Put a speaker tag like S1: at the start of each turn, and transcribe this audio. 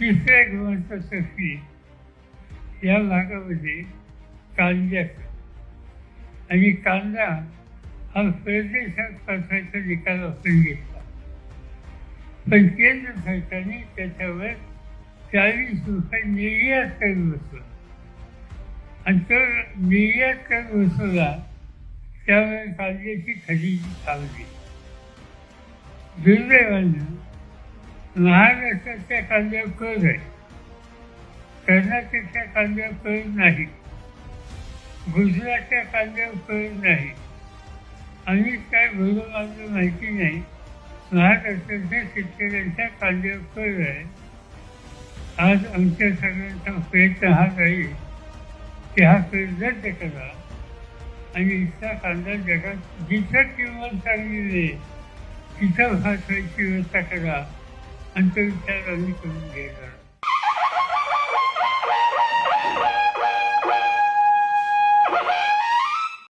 S1: तिसऱ्या क्रमांकाचा फी या भागामध्ये कांद्याचा आणि कांदा हा परदेशात पाठवायचा निकाल आपण घेतला. पण केंद्र सरकारने त्याच्यावर चाळीस रुपये निर्यात कर बसला आणि तो निर्यात कर बसवला त्यामुळे कांद्याची खरेदी थांबली दुर्दैवानं महाराष्ट्राच्या कांद्यावर कर आहे. कर्नाटकच्या कांद्यावर कर नाही. गुजरातच्या कांद्यावर कर नाही. आणि काय बरोबर आपल्याला माहिती नाही. महाराष्ट्राच्या शेतकऱ्यांच्या कांद्यावर कर आहे. आज आमच्या सगळ्यांचा प्रयत्न हा राहील की हा कर रद्द करा. आणि इथला कांदा जगात जिथं किंमत चांगली नाही तिथं भासायची व्यवस्था करा. आणि तो विचार आम्ही करून घेणार